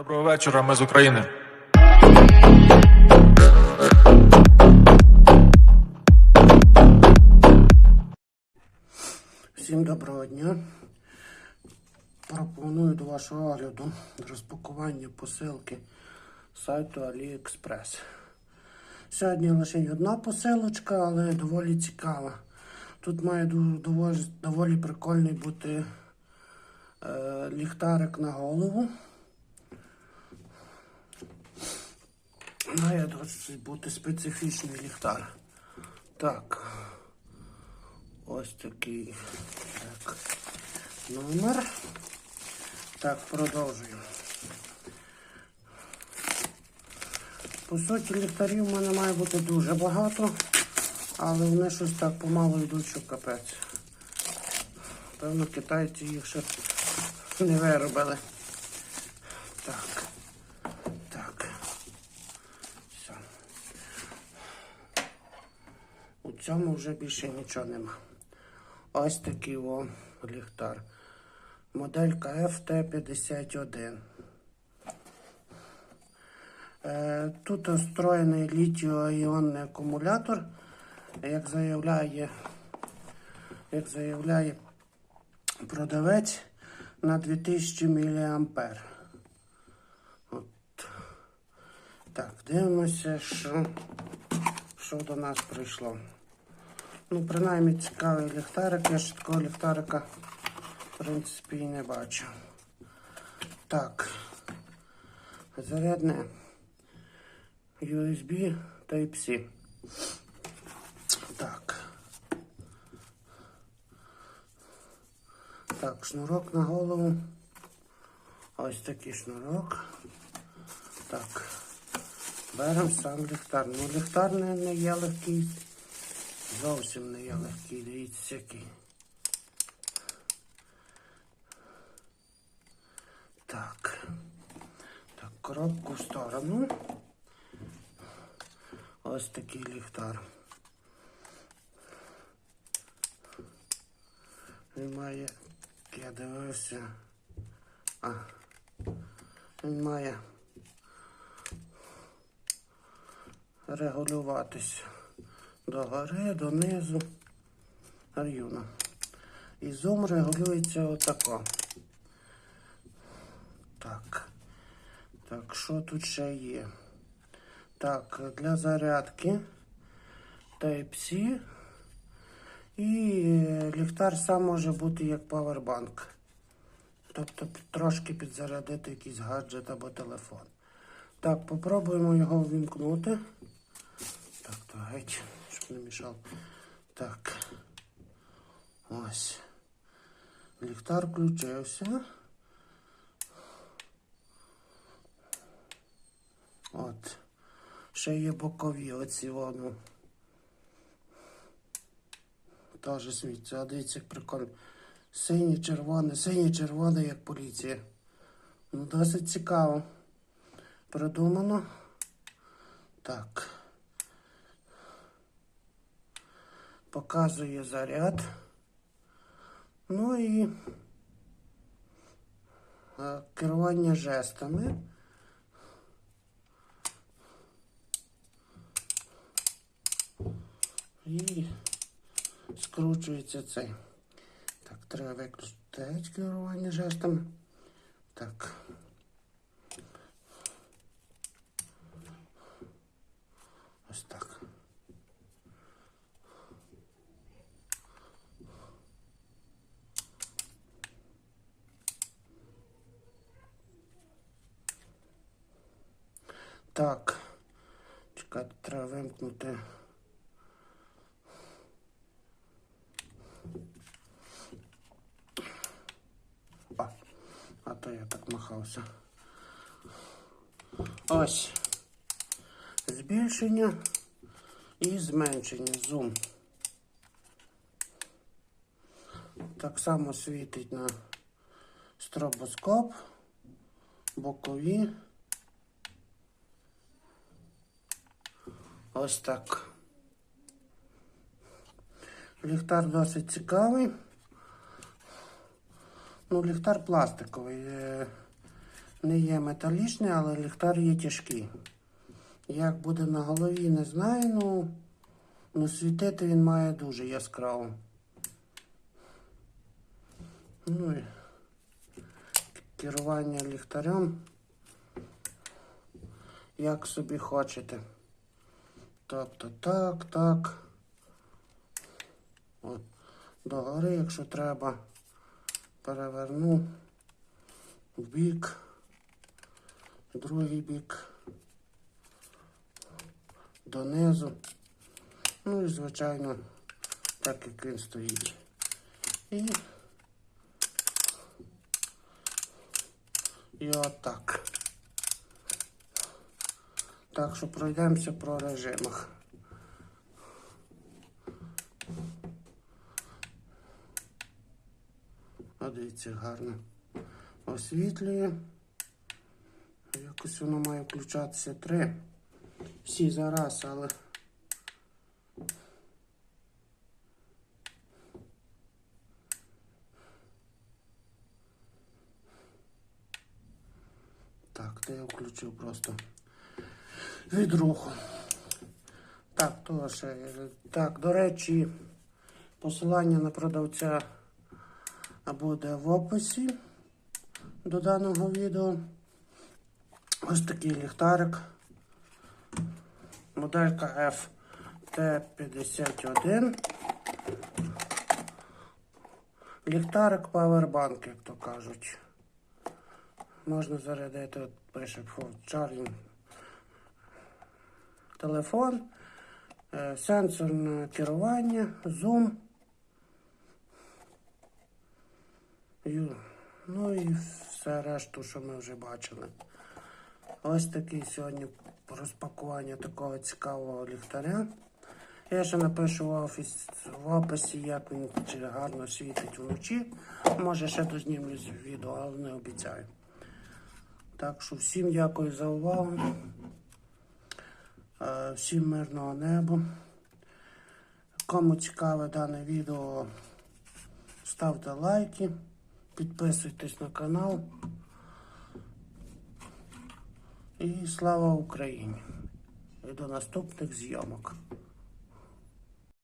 Доброго вечора, ми з України. Всім доброго дня. Пропоную до вашого огляду розпакування посилки сайту AliExpress. Сьогодні лише одна посилочка, але доволі цікава. Тут має доволі, прикольний бути е, ліхтарик на голову. Має досить бути специфічний ліхтар. Так. Ось такий так, номер. Так, продовжуємо. По суті, ліхтарів в мене має бути дуже багато, але вони щось так помалу йдуть, що капець. Певно, китайці їх ще не виробили. Так. Все. У цьому вже більше нічого нема. Ось такий о ліхтар. Моделька FT51. Е, Тут встроєний літіо-іонний акумулятор, як заявляє, як заявляє продавець на 2000 мА. От. Так, дивимося, що, що до нас прийшло. Ну, принаймні цікавий ліхтарик. Я ще такого ліхтарика, в принципі, і не бачу. Так. Зарядне. USB Type-C. Так. Так, шнурок на голову. Ось такий шнурок. Так. Беремо сам ліхтар. Ну, ліхтар не, не є легкий. Зовсім не є легкий, дивіться який. Так. Так, коробку в сторону. Ось такий ліхтар. Він має, я дивився. А, він має регулюватися догори, донизу, рівно. І зум регулюється отако. Так. Так, що тут ще є? Так, для зарядки Type-C. І ліхтар сам може бути як павербанк. Тобто трошки підзарядити якийсь гаджет або телефон. Так, попробуємо його ввімкнути. Геть, щоб не мішав. Так. Ось. Ліхтар включився. От. Ще є бокові оці воно. Теж світься. А дивіться, як прикольно. Синє, червоне, синє, червоне, як поліція. Ну, досить цікаво. Придумано. Так. Показує заряд. Ну і е, керування жестами. І скручується цей. Так, треба виключити керування жестами. Так. Ось так. Так. Чекайте, треба вимкнути. А, а то я так махався. Ось. Збільшення і зменшення зум. Так само світить на стробоскоп, бокові. Ось так. Ліхтар досить цікавий. Ну, ліхтар пластиковий. е, не є металічний, але ліхтар є тяжкий. Як буде на голові, не знаю, ну, ну світити він має дуже яскраво. Ну і керування ліхтарем. Як собі хочете. Тобто так, так. От, догори, якщо треба, переверну в бік, в другий бік, донизу. Ну і, звичайно, так як він стоїть. І, і отак. Так що пройдемося про режимах. А дивіться, гарно освітлює. Якось воно має включатися три. Всі зараз, але. Так, то я включив просто від руху. Так, то ще. Так, до речі, посилання на продавця буде в описі до даного відео. Ось такий ліхтарик. Моделька FT51. Ліхтарик Powerbank, як то кажуть. Можна зарядити, от пише charging телефон, е, сенсорне керування, зум. Ну і все решту, що ми вже бачили. Ось такий сьогодні розпакування такого цікавого ліхтаря. Я ще напишу в, офіс, в описі, як він чи гарно світить вночі. Може ще дознімлю відео, але не обіцяю. Так що всім дякую за увагу. Е, Всім мирного неба. Кому цікаве дане відео, ставте лайки, підписуйтесь на канал. І слава Україні! І до наступних зйомок.